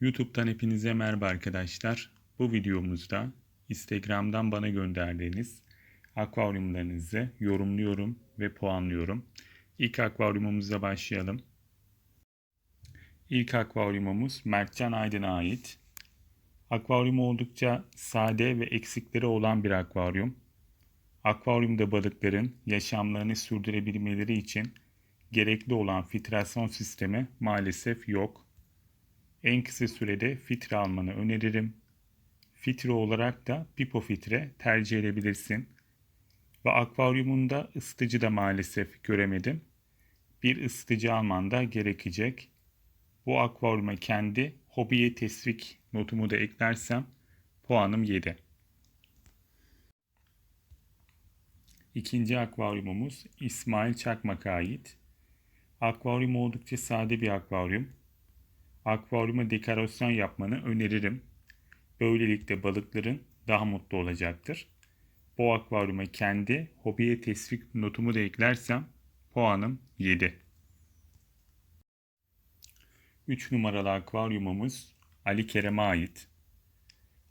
YouTube'dan hepinize merhaba arkadaşlar. Bu videomuzda Instagram'dan bana gönderdiğiniz akvaryumlarınızı yorumluyorum ve puanlıyorum. İlk akvaryumumuza başlayalım. İlk akvaryumumuz Mertcan Aydın'a ait. Akvaryum oldukça sade ve eksikleri olan bir akvaryum. Akvaryumda balıkların yaşamlarını sürdürebilmeleri için gerekli olan filtrasyon sistemi maalesef yok. En kısa sürede filtre almanı öneririm. Filtre olarak da pipo filtre tercih edebilirsin. Ve akvaryumunda ısıtıcı da maalesef göremedim. Bir ısıtıcı alman da gerekecek. Bu akvaryuma kendi hobiye tesvik notumu da eklersem puanım 7. İkinci akvaryumumuz İsmail Çakmak'a ait. Akvaryum oldukça sade bir akvaryum. Akvaryuma dekorasyon yapmanı öneririm. Böylelikle balıkların daha mutlu olacaktır. Bu akvaryuma kendi hobiye tesvik notumu da eklersem puanım 7. 3 numaralı akvaryumumuz Ali Kerem'e ait.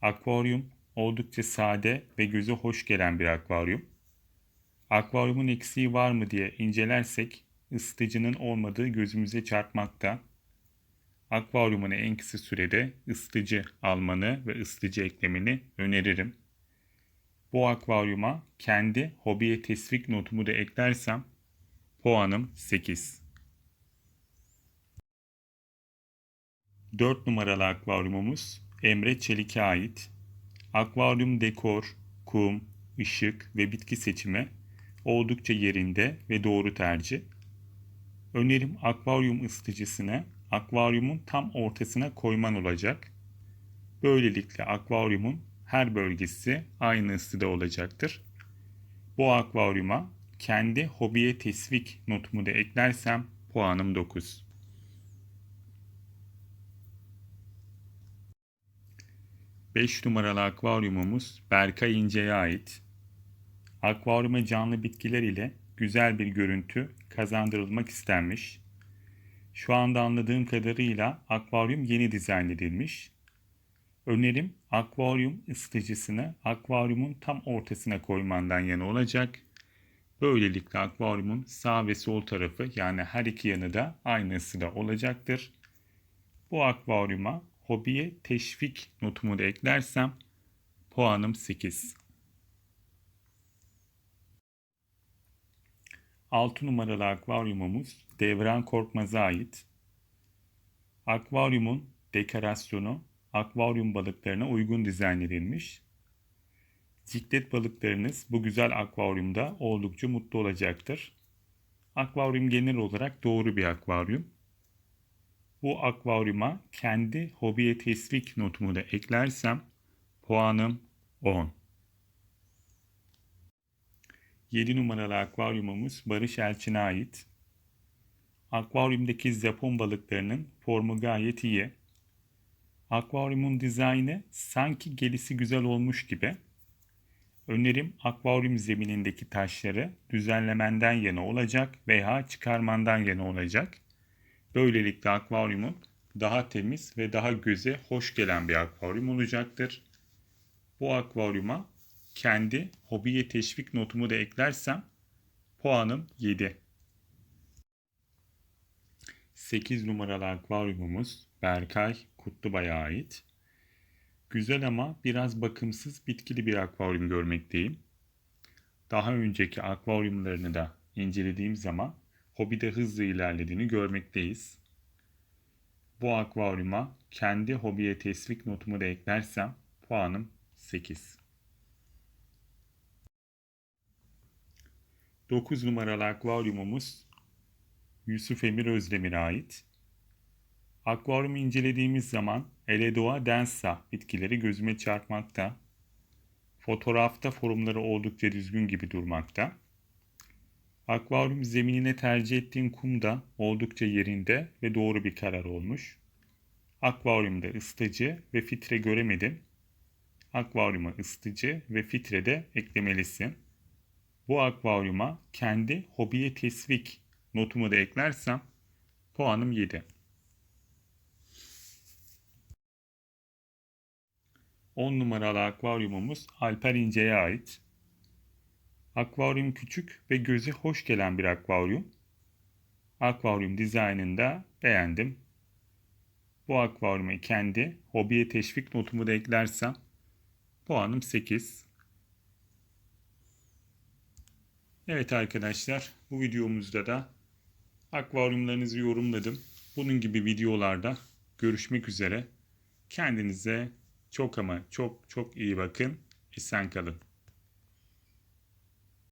Akvaryum oldukça sade ve göze hoş gelen bir akvaryum. Akvaryumun eksiği var mı diye incelersek ısıtıcının olmadığı gözümüze çarpmakta. Akvaryumuna en kısa sürede ısıtıcı almanı ve ısıtıcı eklemeni öneririm. Bu akvaryuma kendi hobiye tesvik notumu da eklersem puanım 8. 4 numaralı akvaryumumuz Emre Çelik'e ait. Akvaryum dekor, kum, ışık ve bitki seçimi oldukça yerinde ve doğru tercih. Önerim akvaryum ısıtıcısını akvaryumun tam ortasına koyman olacak. Böylelikle akvaryumun her bölgesi aynı ısıda olacaktır. Bu akvaryuma kendi hobiye tesvik notumu da eklersem puanım 9. Beş numaralı akvaryumumuz Berkay İnce'ye ait. Akvaryuma canlı bitkiler ile güzel bir görüntü kazandırılmak istenmiş. Şu anda anladığım kadarıyla akvaryum yeni dizayn edilmiş. Önerim akvaryum ısıtıcısını akvaryumun tam ortasına koymandan yana olacak. Böylelikle akvaryumun sağ ve sol tarafı yani her iki yanı da aynı ısıda olacaktır. Bu akvaryuma hobiye teşvik notumu da eklersem puanım 8. 6 numaralı akvaryumumuz Devran Korkmaz'a ait. Akvaryumun dekorasyonu akvaryum balıklarına uygun dizayn edilmiş. Ciklet balıklarınız bu güzel akvaryumda oldukça mutlu olacaktır. Akvaryum genel olarak doğru bir akvaryum. Bu akvaryuma kendi hobiye tesvik notumu da eklersem puanım 10. 7 numaralı akvaryumumuz Barış Elçin'e ait. Akvaryumdaki Japon balıklarının formu gayet iyi. Akvaryumun dizaynı sanki gelisi güzel olmuş gibi. Önerim akvaryum zeminindeki taşları düzenlemenden yana olacak veya çıkarmandan yana olacak. Böylelikle akvaryumun daha temiz ve daha göze hoş gelen bir akvaryum olacaktır. Bu akvaryuma kendi hobiye teşvik notumu da eklersem puanım 7. 8 numaralı akvaryumumuz Berkay Kutlubay'a ait. Güzel ama biraz bakımsız bitkili bir akvaryum görmekteyim. Daha önceki akvaryumlarını da incelediğim zaman hobide hızlı ilerlediğini görmekteyiz. Bu akvaryuma kendi hobiye tesvik notumu da eklersem puanım 8. 9 numaralı akvaryumumuz Yusuf Emir Özdemir'e ait. Akvaryumu incelediğimiz zaman Eledoa densa bitkileri gözüme çarpmakta. Fotoğrafta forumları oldukça düzgün gibi durmakta. Akvaryum zeminine tercih ettiğim kum da oldukça yerinde ve doğru bir karar olmuş. Akvaryumda ısıtıcı ve filtre göremedim. Akvaryuma ısıtıcı ve filtre de eklemelisin. Bu akvaryuma kendi hobiye tesvik notumu da eklersem puanım 7. 10 numaralı akvaryumumuz Alper İnce'ye ait. Akvaryum küçük ve göze hoş gelen bir akvaryum. Akvaryum dizaynını da beğendim. Bu akvaryuma kendi hobiye teşvik notumu da eklersem puanım 8. Evet arkadaşlar bu videomuzda da akvaryumlarınızı yorumladım. Bunun gibi videolarda görüşmek üzere. Kendinize çok ama çok çok iyi bakın. Esen kalın.